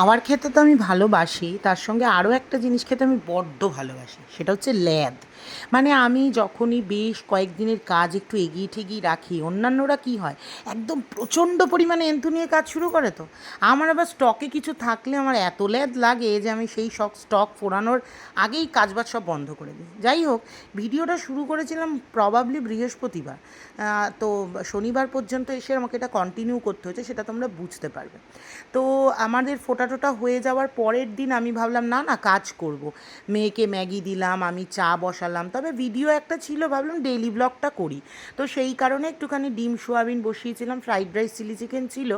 খাবার খেতে তো আমি ভালোবাসি, তার সঙ্গে আরও একটা জিনিস খেতে আমি বড্ড ভালোবাসি, সেটা হচ্ছে ল্যাদ। মানে আমি যখনই বেশ কয়েকদিনের কাজ একটু এগিয়ে ঠেগিয়ে রাখি, অন্যান্যরা কি হয়? একদম প্রচণ্ড পরিমাণে এন্থু নিয়ে কাজ শুরু করে তো। আমার আবার স্টকে কিছু থাকলে আমার এত ল্যাদ লাগে যে আমি সেই সব স্টক ফোরানোর আগেই কাজবাজ সব বন্ধ করে দিই। যাই হোক, ভিডিওটা শুরু করেছিলাম প্রবাবলি বৃহস্পতিবার। তো শনিবার পর্যন্ত এসে আমাকে এটা কন্টিনিউ করতে হচ্ছে সেটা তোমরা বুঝতে পারবে। তো আমাদের ফোটাটোটা হয়ে যাওয়ার পরের দিন আমি ভাবলাম, না না, কাজ করব। মেয়েকে ম্যাগি দিলাম, আমি চা বসালাম। তবে ভিডিও একটা ছিল, ভাবলাম ডেইলি ব্লগটা করি। তো সেই কারণে একটুখানি ডিম, সোয়াবিন বসিয়েছিলাম ফ্রাইড রাইস চিলি চিকেন ছিল।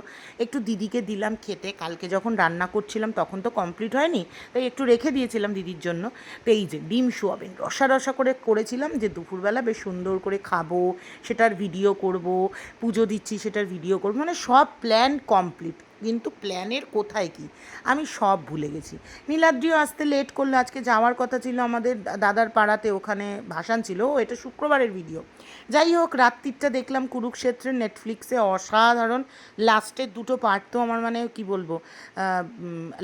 একটু দিদিকে দিলাম খেতে। কালকে যখন রান্না করছিলাম তখন তো কমপ্লিট হয়নি, তাই একটু রেখে দিয়েছিলাম দিদির জন্য। তো এই যে ডিম, সোয়াবিন রসা রসা করে করেছিলাম যে দুপুরবেলা বেশ সুন্দর করে খাব, সেটার ভিডিও করব, পুজো দিচ্ছি সেটার ভিডিও করব মানে সব প্ল্যান কমপ্লিট কিন্তু প্ল্যানের কোথায় কি? আমি সব ভুলে গেছি। নীলাদ্রিও আসতে লেট করল, আজকে যাওয়ার কথা ছিল আমাদের দাদার পাড়াতে, ওখানে ভাসান ছিল এটা শুক্রবারের ভিডিও যাই হোক রাত্রিটা দেখলাম কুরুক্ষেত্রের নেটফ্লিক্সে অসাধারণ লাস্টের দুটো পার্ট তো আমার মানে কি বলব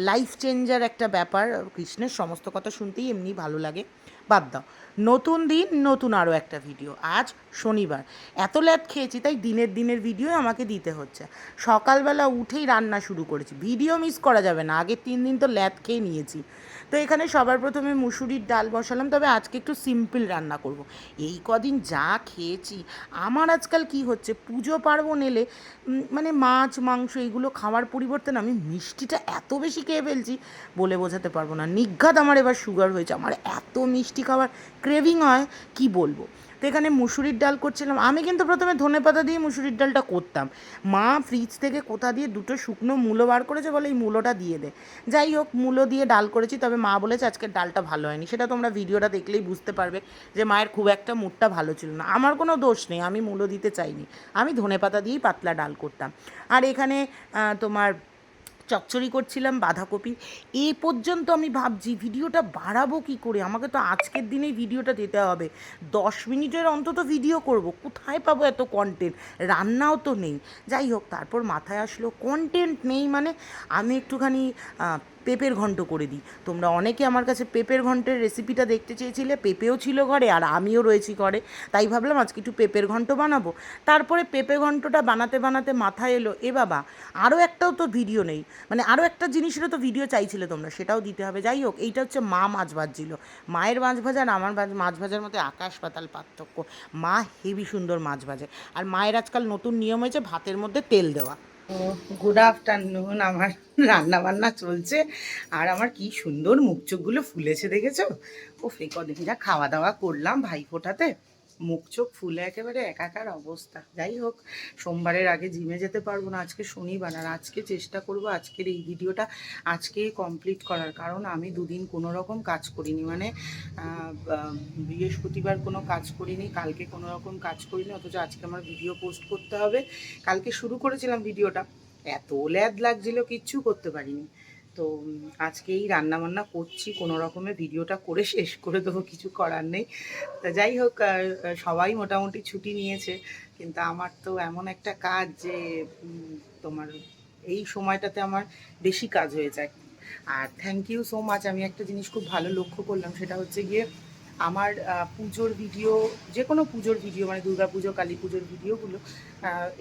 লাইফ চেঞ্জার একটা ব্যাপার। কৃষ্ণের সমস্ত কথা শুনতেই এমনি ভালো লাগে। বাদ দাও। নতুন দিন, নতুন আরও একটা ভিডিও আজ শনিবার। এত ল্যাট খেয়েছি, তাই দিনের দিনের ভিডিও আমাকে দিতে হচ্ছে। সকালবেলা উঠেই রান্না শুরু করেছি। ভিডিও মিস করা যাবে না। আগের তিন দিন তো ল্যাট খেয়ে নিয়েছি। তো এখানে সবার প্রথমে মুসুরির ডাল বসালাম, তবে আজকে একটু সিম্পল রান্না করব। এই কদিন যা খেয়েছি, আমার আজকাল কি হচ্ছে, পুজো পার্বণ এলে মানে মাছ, মাংস এইগুলো খাওয়ার পরিবর্তন আমি মিষ্টিটা এত বেশি খেয়ে ফেলছি বলে বোঝাতে পারব না নিঘাত আমার এবার সুগার হয়েছে, আমার এত মিষ্টি খাবার ক্রেভিং হয়, কি বলব তো এখানে মুসুরির ডাল করছিলাম। আমি কিন্তু প্রথমে ধনে পাতা দিয়ে মুসুরির ডালটা করতাম। মা ফ্রিজ থেকে কোথা দিয়ে দুটো শুকনো মূলো বার করেছে বলে এই মূলোটা দিয়ে দে। যাই হোক, মূলো দিয়ে ডাল করেছি, তবে মা বলেছে আজকের ডালটা ভালো হয়নি। সেটা তোমরা ভিডিওটা দেখলেই বুঝতে পারবে যে মায়ের খুব একটা মুডটা ভালো ছিল না। আমার কোনো দোষ নেই, আমি মূলো দিতে চাইনি। আমি ধনে পাতা দিয়েই পাতলা ডাল করতাম। আর এখানে তোমার চচ্চড়ি করছিলাম, বাঁধাকপি। এ পর্যন্ত আমি ভাবছি, ভিডিওটা বাড়াবো কি করে? আমাকে তো আজকের দিনেই ভিডিওটা দিতে হবে। দশ মিনিটের অন্তত ভিডিও করব। কোথায় পাবো এত কন্টেন্ট রান্নাও তো নেই। যাই হোক, তারপর মাথায় আসলো কন্টেন্ট নেই মানে আমি একটুখানি পেঁপের ঘন্ট করে দিই। তোমরা অনেকে আমার কাছে পেঁপের ঘন্টের রেসিপিটা দেখতে চেয়েছিলে, পেঁপেও ছিল ঘরে আর আমিও রয়েছি ঘরে। তাই ভাবলাম আজকে একটু পেঁপের ঘন্ট বানাবো। তারপরে পেঁপে ঘন্টটা বানাতে বানাতে মাথায় এলো, এ বাবা আরও একটাও তো ভিডিও নেই। মানে আরও একটা জিনিসেরও তো ভিডিও চাইছিলে তোমরা, সেটাও দিতে হবে। যাই হোক, এইটা হচ্ছে মা মাছ ভাজছিল। মায়ের মাছ ভাজা আর আমার মাছ- ভাজার মধ্যে আকাশ পাতাল পার্থক্য। মা হেভি সুন্দর মাছ ভাজে। আর মায়ের আজকাল নতুন নিয়ম হয়েছে ভাতের মধ্যে তেল দেওয়া। গুড আফটারনুন আমার রান্না বান্না চলছে। আর আমার কি সুন্দর মুখ চোখগুলো ফুলেছে, দেখেছ? ও ফে কদিন যা খাওয়া দাওয়া করলাম ভাই ফোটাতে মুখ, চোখ ফুলে একেবারে একাকার অবস্থা। যাই হোক, সোমবারের আগে জিমে যেতে পারব না, আজকে শনিবার, আর আজকে চেষ্টা করব আজকের এই ভিডিওটা আজকেই কমপ্লিট করার। কারণ আমি দুদিন কোনো রকম কাজ করিনি মানে বৃহস্পতিবার কোনো কাজ করিনি, কালকে কোনো রকম কাজ করিনি, অথচ আজকে আমার ভিডিও পোস্ট করতে হবে। কালকে শুরু করেছিলাম ভিডিওটা এত ল্যাদ লাগছিল, কিচ্ছু করতে পারিনি। তো আজকেই রান্না বান্না করছি, কোনো রকমে ভিডিওটা করে শেষ করে দেবো, কিছু করার নেই। তা যাই হোক সবাই মোটামুটি ছুটি নিয়েছে, কিন্তু আমার তো এমন একটা কাজ যে তোমার এই সময়টাতে আমার বেশি কাজ হয়ে যায়। আর থ্যাংক ইউ সো মাচ আমি একটা জিনিস খুব ভালো লক্ষ্য করলাম, সেটা হচ্ছে গিয়ে আমার পুজোর ভিডিও যে কোনো পুজোর ভিডিও মানে দুর্গা পুজো, কালী পুজোর ভিডিওগুলো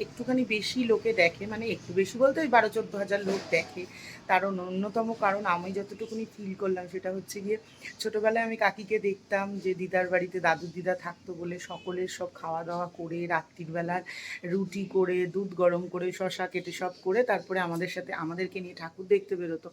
একটুখানি বেশি লোকে দেখে মানে একটু বেশি বলতে ওই বারো, চোদ্দ হাজার লোক দেখে। তার অন্যতম কারণ আমি যতটুকুনি ফিল করলাম সেটা হচ্ছে গিয়ে, ছোটোবেলায় আমি কাকিকে দেখতাম যে, দিদার বাড়িতে দাদুর দিদা থাকতো বলে সকলের সব খাওয়া দাওয়া করে রাত্রিবেলার রুটি করে, দুধ গরম করে শশা কেটে সব করে, তারপরে আমাদের সাথে, আমাদেরকে নিয়ে ঠাকুর দেখতে বেরোতো।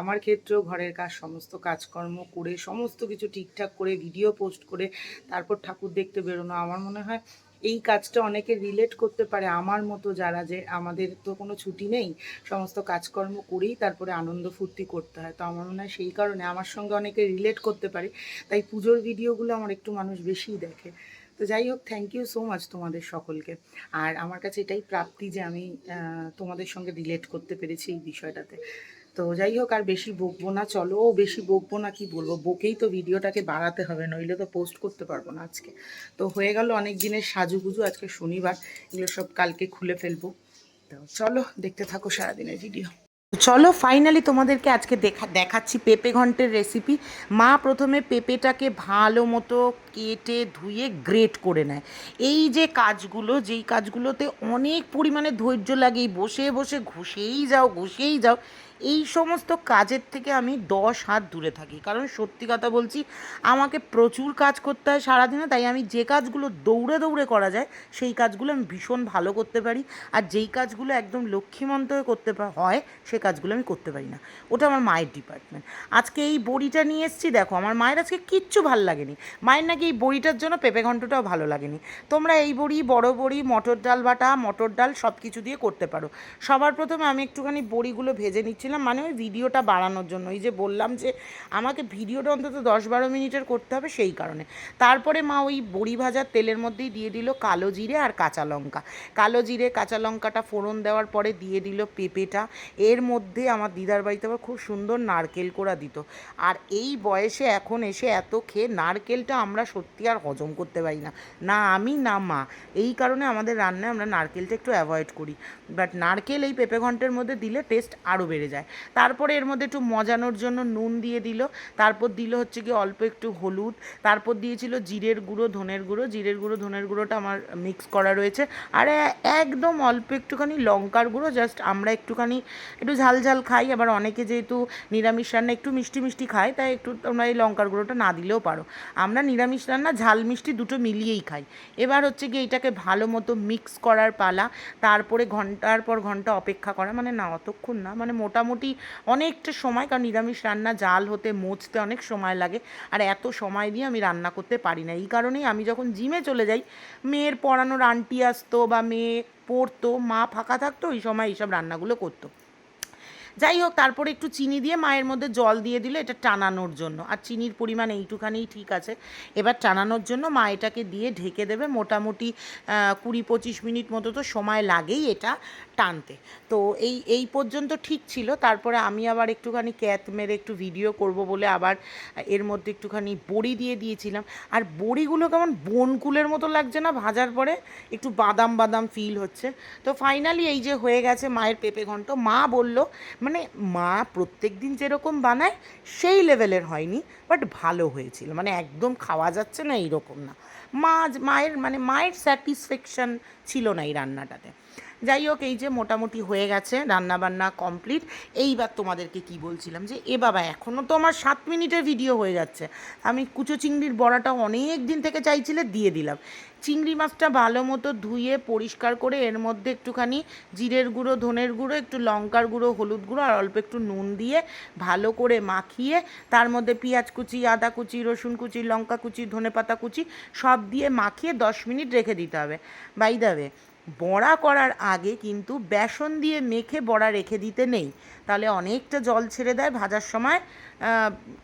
আমার ক্ষেত্রেও ঘরের কাজ, সমস্ত কাজকর্ম করে, সমস্ত কিছু ঠিকঠাক করে ভিডিও পোস্ট করে তারপর ঠাকুর দেখতে বেরোনো। আমার মনে হয় এই কাজটা অনেকে রিলেট করতে পারে আমার মতো যারা যে আমাদের তো কোনো ছুটি নেই, সমস্ত কাজকর্ম করেই তারপরে আনন্দ ফুর্তি করতে হয়। তো আমার মনে হয় সেই কারণে আমার সঙ্গে অনেকে রিলেট করতে পারে। তাই পুজোর ভিডিওগুলো আমার একটু মানুষ বেশিই দেখে। তো যাই হোক থ্যাংক ইউ সো মাচ তোমাদের সকলকে। আর আমার কাছে এটাই প্রাপ্তি যে আমি তোমাদের সঙ্গে রিলেট করতে পেরেছি এই বিষয়টাতে। তো যাই হোক, আর বেশি বকবো না, চলো বেশি বকবো না, কি বলব? বকেই তো ভিডিওটাকে বাড়াতে হবে, নইলে তো পোস্ট করতে পারব না আজকে। তো হয়ে গেল অনেক দিনের সাজুগুজু, আজকে শনিবার, এগুলো সব কালকে খুলে ফেলব। তো চলো, দেখতে থাকো সারাদিনের ভিডিও চলো ফাইনালি তোমাদেরকে আজকে দেখা, দেখাচ্ছি পেঁপে ঘন্টের রেসিপি মা প্রথমে পেঁপেটাকে ভালো মতো কেটে ধুয়ে গ্রেট করে নেয়। এই যে কাজগুলো, যেই কাজগুলোতে অনেক পরিমাণে ধৈর্য লাগে বসে বসে ঘষেই যাও ঘষেই যাও এই সমস্ত কাজের থেকে আমি দশ হাত দূরে থাকি। কারণ সত্যি কথা বলছি, আমাকে প্রচুর কাজ করতে হয় সারাদিনে, তাই আমি যে কাজগুলো দৌড়ে দৌড়ে করা যায়, সেই কাজগুলো আমি ভীষণ ভালো করতে পারি। আর যেই কাজগুলো একদম লক্ষ্মীমন্ত করতে হয়, সে কাজগুলো আমি করতে পারি না। ওটা আমার মায়ের ডিপার্টমেন্ট আজকে এই বড়িটা নিয়ে এসেছি, দেখো, আমার মায়ের আজকে কিচ্ছু ভালো লাগেনি। মায়ের নাকি এই বড়িটার জন্য পেঁপে ঘন্টটাও ভালো লাগেনি। তোমরা এই বড়ি, বড় বড়ি, মটর ডাল বাটা, মটর ডাল সব কিছু দিয়ে করতে পারো। সবার প্রথমে আমি একটুখানি বড়িগুলো ভেজে নিচ্ছিলাম মানে ওই ভিডিওটা বাড়ানোর জন্য। এই যে বললাম যে আমাকে ভিডিওটা অন্তত দশ বারো মিনিটের করতে হবে সেই কারণে। তারপরে মা ওই বড়ি ভাজার তেলের মধ্যেই দিয়ে দিল কালো জিরে আর কাঁচা লঙ্কা। কালো জিরে, কাঁচা লঙ্কাটা ফোড়ন দেওয়ার পরে দিয়ে দিল পেঁপেটা। এর মধ্যে আমার দিদার বাড়িতে আবার খুব সুন্দর নারকেল কোড়া দিত। আর এই বয়সে এখন এসে এত খেয়ে নারকেলটা আমরা সত্যি আর হজম করতে পারি না। না আমি, না মা। এই কারণে আমাদের রান্নায় আমরা নারকেলটা একটু অ্যাভয়েড করি। বাট নারকেল এই পেঁপে ঘন্টের মধ্যে দিলে টেস্ট আরও বেড়ে যায়। তারপরে এর মধ্যে একটু মজানোর জন্য নুন দিয়ে দিল। তারপর দিল হচ্ছে কি অল্প একটু হলুদ। তারপর দিয়েছিল জিরের গুঁড়ো, ধনের গুঁড়ো। জিরের গুঁড়ো, ধনের গুঁড়োটা আমার মিক্স করা রয়েছে। আর একদম অল্প একটুখানি লঙ্কার গুঁড়ো জাস্ট আমরা একটুখানি একটু ঝাল ঝাল খাই। আবার অনেকে যেহেতু নিরামিষ রান্না একটু মিষ্টি মিষ্টি খায়, তাই একটু তোমরা এই লঙ্কার গুঁড়োটা না দিলেও পারো। আমরা নিরামিষ রান্না ঝাল মিষ্টি দুটো মিলিয়েই খাই। এবার হচ্ছে কি এটাকে ভালো মতো মিক্স করার পালা। তারপরে ঘণ্টার পর ঘণ্টা অপেক্ষা করা মানে না, অতক্ষণ না মানে মোটামুটি অনেকটা সময়, কারণ নিরামিষ রান্না জাল হতে মোচতে অনেক সময় লাগে, আর এত সময় দিয়ে আমি রান্না করতে পারি না। এই কারণেই আমি যখন জিমে চলে যাই, মেয়ের পড়ানোর আন্টি আসতো বা মেয়ে পড়তো, মা ফাঁকা থাকতো, ওই সময় এইসব রান্নাগুলো করতো। যাই হোক, তারপরে একটু চিনি দিয়ে মায়ের মধ্যে জল দিয়ে দিল, এটা টানানোর জন্য। আর চিনির পরিমাণ এইটুখানেই ঠিক আছে। এবার টানানোর জন্য মা এটাকে দিয়ে ঢেকে দেবে মোটামুটি কুড়ি পঁচিশ মিনিট মতো তো সময় লাগেই এটা টানতে। তো এই এই পর্যন্ত ঠিক ছিল। তারপরে আমি আবার একটুখানি ক্যাত মেরে একটু ভিডিও করব বলে আবার এর মধ্যে একটুখানি বড়ি দিয়ে দিয়েছিলাম। আর বড়িগুলো কেমন বনকুলের মতো লাগছে না ভাজার পরে? একটু বাদাম বাদাম ফিল হচ্ছে। তো ফাইনালি এই যে হয়ে গেছে মায়ের পেঁপে ঘন্ট, মা বলল মানে মা প্রত্যেক দিন যেরকম বানায়, সেই লেভেলের হয়নি বাট ভালো হয়েছিল। মানে একদম খাওয়া যাচ্ছে না, এইরকম না। মা, মায়ের মানে মায়ের স্যাটিসফ্যাকশান ছিল না এই রান্নাটাতে। যাই হোক, এই যে মোটামুটি হয়ে গেছে রান্না বান্না কমপ্লিট এইবার তোমাদেরকে কি বলছিলাম যে, এ বাবা এখনও তো আমার সাত মিনিটের ভিডিও হয়ে যাচ্ছে। আমি কুচো চিংড়ির বড়াটা অনেক দিন থেকে চাইছিলে, দিয়ে দিলাম। চিংড়ি মাছটা ভালো মতো ধুয়ে পরিষ্কার করে, এর মধ্যে একটুখানি জিরের গুঁড়ো, ধনের গুঁড়ো, একটু লঙ্কার গুঁড়ো, হলুদ গুঁড়ো, আর অল্প একটু নুন দিয়ে ভালো করে মাখিয়ে, তার মধ্যে পেঁয়াজ কুচি, আদা কুচি, রসুন কুচি, লঙ্কা কুচি, ধনেপাতা কুচি, সব দিয়ে মাখিয়ে দশ মিনিট রেখে দিতে হবে। বাই দাবে বড়া করার আগে কিন্তু বেসন দিয়ে মেখে বড়া রেখে দিতে নেই। তাহলে অনেকটা জল ছেড়ে দেয় ভাজার সময়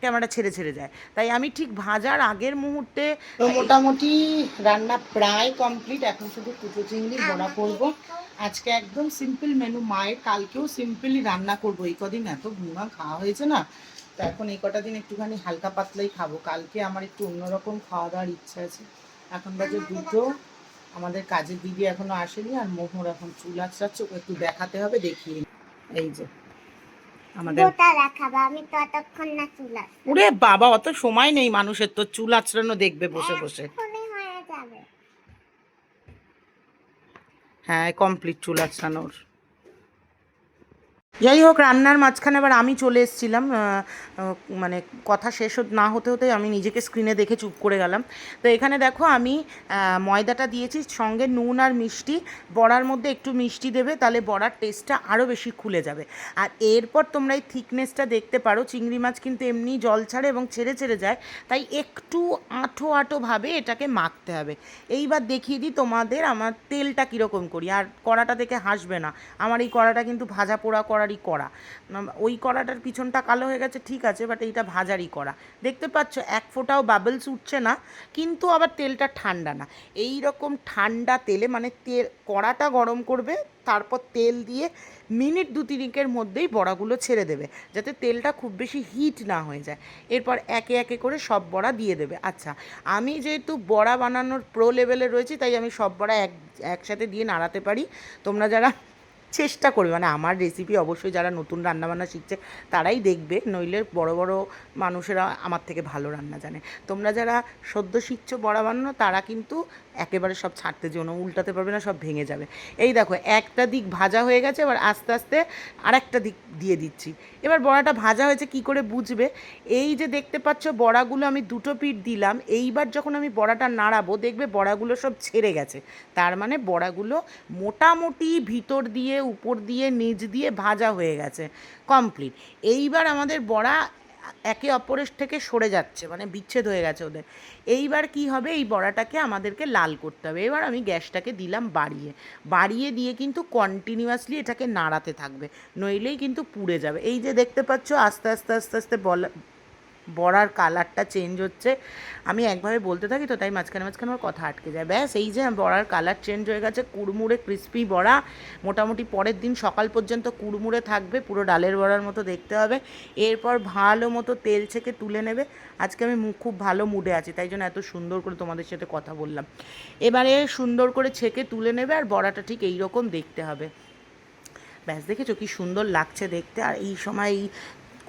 ক্যামেরা ছেড়ে ছেড়ে যায়। তাই আমি ঠিক ভাজার আগের মুহূর্তে মোটামুটি রান্না প্রায় কমপ্লিট এখন শুধু কুচো চিংড়ি বড়া করব। আজকে একদম সিম্পল মেনু মায়ের কালকেও সিম্পলি রান্না করব। এই কদিন এত ভুঙা খাওয়া হয়েছে না তো এখন এই কটা দিন একটুখানি হালকা পাতলাই খাব। কালকে আমার একটু অন্যরকম খাওয়া দাওয়ার ইচ্ছা আছে। এখন বাজে দুটো। আমাদের কাজের দিদি এখনও আসেনি আর মোহর এখন চুল আচড়াচ্ছে ওকে একটু দেখাতে হবে দেখিয়ে এই যে আমাদের আমি ততক্ষণ না চুলা ওরে বাবা অত সময় নেই মানুষের তো চুল আচড়ানো দেখবে বসে বসে। হয়ে হ্যাঁ কমপ্লিট চুল আঁচড়ানোর। যাই হোক, রান্নার মাঝখানে আবার আমি চলে এসেছিলাম মানে কথা শেষ না হতে হতে আমি নিজেকে স্ক্রিনে দেখে চুপ করে গেলাম। তো এখানে দেখো আমি ময়দাটা দিয়েছি, সঙ্গে নুন আর মিষ্টি, বড়ার মধ্যে একটু মিষ্টি দেবে, তাহলে বড়ার টেস্টটা আরও বেশি খুলে যাবে। আর এরপর তোমরা এই থিকনেসটা দেখতে পারো, চিংড়ি মাছ কিন্তু এমনি জল ছাড়ে এবং ছেড়ে ছেড়ে যায়, তাই একটু আঁটো আঁটোভাবে এটাকে মাখতে হবে। এইবার দেখিয়ে দিই তোমাদের আমার তেলটা কীরকম করি, আর কড়াটা দেখে হাসবে না। আমার এই কড়াটা কিন্তু ভাজা পোড়া করারই উম, ওই কড়াটার পিছনটা কালো হয়ে গেছে ঠিক আছে বাট এইটা ভাজারই কড়া। দেখতে পাচ্ছ এক ফোঁটাও বাবলস উঠছে না কিন্তু আবার তেলটা ঠান্ডা না। এই রকম ঠান্ডা তেলে মানে তেল কড়াটা গরম করবে তারপর তেল দিয়ে মিনিট দু তিনিকের মধ্যেই বড়াগুলো ছেড়ে দেবে যাতে তেলটা খুব বেশি হিট না হয়ে যায়। এরপর একে একে করে সব বড়া দিয়ে দেবে। আচ্ছা আমি যেহেতু বড়া বানানোর প্রো লেভেলে রয়েছি তাই আমি সব বড়া এক একসাথে দিয়ে নাড়াতে পারি। তোমরা যারা চেষ্টা করবে। মানে আমার রেসিপি অবশ্যই যারা নতুন রান্নাবান্না শিখছে, তারাই দেখবে। নইলে বড় বড় মানুষেরা আমার থেকে ভালো রান্না জানে। তোমরা যারা সদ্য শিখছো বড়া বানানো, তারা কিন্তু একেবারে সব ছাড়তে যেও না, উল্টাতে পারবে না, সব ভেঙে যাবে। এই দেখো, একটা দিক ভাজা হয়ে গেছে, এবার আস্তে আস্তে আরেকটা দিক দিয়ে দিচ্ছি। এবার বড়াটা ভাজা হয়েছে, কি করে বুঝবে? এই যে দেখতে পাচ্ছ, বড়াগুলো আমি দুটো পিঠ দিলাম, এইবার যখন আমি বড়াটা নাড়াবো, দেখবে বড়াগুলো সব ছেড়ে গেছে। তার মানে বড়াগুলো মোটামুটি ভিতর দিয়ে, উপর দিয়ে, নিচ দিয়ে ভাজা হয়ে গেছে, কমপ্লিট। এইবার আমাদের বড়া একে অপরের থেকে সরে যাচ্ছে মানে বিচ্ছেদ হয়ে গেছে ওদের। এইবার কি হবে? এই বড়াটাকে আমাদেরকে লাল করতে হবে। এবার আমি গ্যাসটাকে দিলাম বাড়িয়ে। বাড়িয়ে দিয়ে কিন্তু কন্টিনিউয়াসলি এটাকে নাড়াতে থাকবে। নইলেই কিন্তু পুড়ে যাবে। এই যে দেখতে পাচ্ছ, আস্তে আস্তে আস্তে আস্তে বলা বড়ার কালারটা চেঞ্জ হচ্ছে। আমি একভাবে বলতে থাকি তো, তাই মাঝখানে মাঝখানে আমার কথা আটকে যায়। ব্যাস, এই যে বড়ার কালার চেঞ্জ হয়ে গেছে, কুড়মুড়ে ক্রিস্পি বড়া। মোটামুটি পরের দিন সকাল পর্যন্ত কুড়মুড়ে থাকবে, পুরো ডালের বড়ার মতো দেখতে হবে। এরপর ভালো মতো তেল ছেঁকে তুলে নেবে। আজকে আমি খুব ভালো মুডে আছি, তাই জন্য এত সুন্দর করে তোমাদের সাথে কথা বললাম। এবারে সুন্দর করে ছেঁকে তুলে নেবে, আর বড়াটা ঠিক এই রকম দেখতে হবে। ব্যাস, দেখেছ কি সুন্দর লাগছে দেখতে? আর এই সময় এই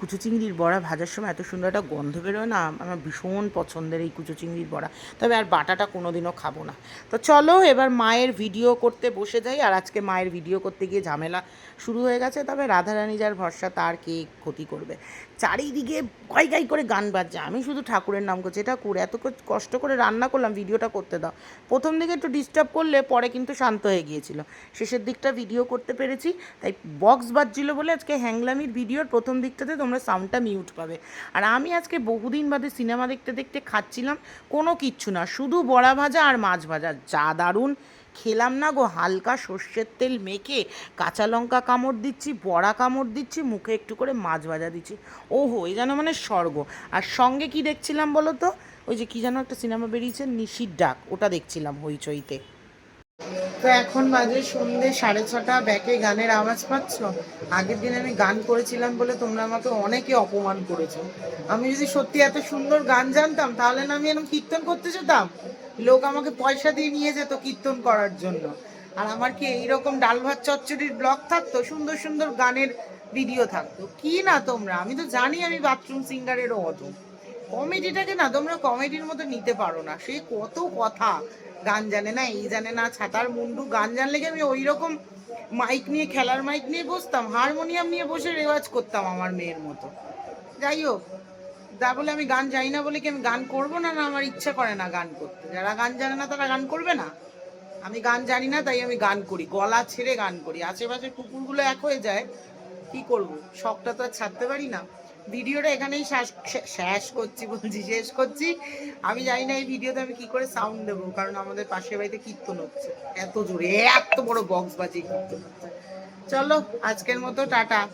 কুচো চিংড়ির বড়া ভাজার সময় এত সুন্দর একটা গন্ধ বেরোয় না, আমার ভীষণ পছন্দের এই কুচো চিংড়ির বড়া। তবে আর বাটাটা কোনোদিনও খাব না। তো চলো এবার মায়ের ভিডিও করতে বসে যাই, আর আজকে মায়ের ভিডিও করতে গিয়ে ঝামেলা শুরু হয়ে গেছে, তবে রাধারানী যার ভরসা তার কে ক্ষতি করবে। চারিদিকে গাই গাই করে গান বাজছে, আমি শুধু ঠাকুরের নাম করছি, এটা করে এত কষ্ট করে রান্না করলাম ভিডিওটা করতে দাও। প্রথম দিকে একটু ডিস্টার্ব করলে পরে কিন্তু শান্ত হয়ে গিয়েছিল। শেষের দিকটা ভিডিও করতে পেরেছি, তাই বক্স বাজছিল বলে আজকে হ্যাংলামির ভিডিওর প্রথম দিকটাতে তোমরা সাউন্ডটা মিউট পাবে। আর আমি আজকে বহুদিন বাদে সিনেমা দেখতে দেখতে খাচ্ছিলাম, কোনো কিচ্ছু না, শুধু বড়া ভাজা আর মাছ ভাজা। যা দারুণ! খেলাম না গো, হালকা সর্ষের তেল মেখে কাঁচা লঙ্কা কামড় দিচ্ছি, বড়া কামড় দিচ্ছি, মুখে একটু করে মাছ ভাজা দিচ্ছি। ওহো এই যেন মানে স্বর্গ। আর সঙ্গে কি দেখছিলাম বলো তো? ওই যে কি যেন একটা সিনেমা বেরিয়েছে, নিশির ডাক, ওটা দেখছিলাম হইচইতে। তো এখন বাজে সন্ধে সাড়ে ছটা, ব্যাকে গানের আওয়াজ পাচ্ছ? আগের দিন আমি গান করেছিলাম বলে তোমরা আমাকে অনেকে অপমান করেছ। আমি যদি সত্যি এত সুন্দর গান জানতাম, তাহলে না আমি এরকম কীর্তন করতে যেতাম? লোক আমাকে পয়সা দিয়ে নিয়ে যেত কীর্তন করার জন্য। আর আমার কি এইরকম ডাল ভাত চচ্চড়ির ব্লগ থাকতো? সুন্দর সুন্দর গানের ভিডিও থাকতো। কি না তোমরা? আমি তো জানি আমি বাথরুম সিঙ্গারেরও অত। কমেডিটাকে না তোমরা কমেডির মতো নিতে পারো না। সে কত কথা। গান জানে না, এই জানে না, ছাতার মুন্ডু, গান জানলে কি আমি ওই রকম মাইক নিয়ে, খেলার মাইক নিয়ে বসতাম? হারমোনিয়াম নিয়ে বসে রেওয়াজ করতাম আমার মেয়ের মতো। যাই হোক তা বলে আমি গান জানি না বলে কি আমি গান করব না না আমার ইচ্ছা করে না গান করতে? যারা গান জানে না তারা গান করবে না? আমি গান জানি না, তাই আমি গান করি, গলা ছেড়ে গান করি। আশেপাশে কুকুরগুলো এক হয়ে যায়, কি করব? শখটা তো আর ছাড়তে পারি না। ভিডিওটা এখানেই শেষ- করছি বলছি, শেষ করছি। আমি জানি না এই ভিডিওতে আমি কি করে সাউন্ড দেবো, কারণ আমাদের পাশের বাড়িতে কীর্তন হচ্ছে। এত জোরে, এত বড় বক্স বাজি কীর্তন হচ্ছে। চলো, আজকের মতো, টাটা।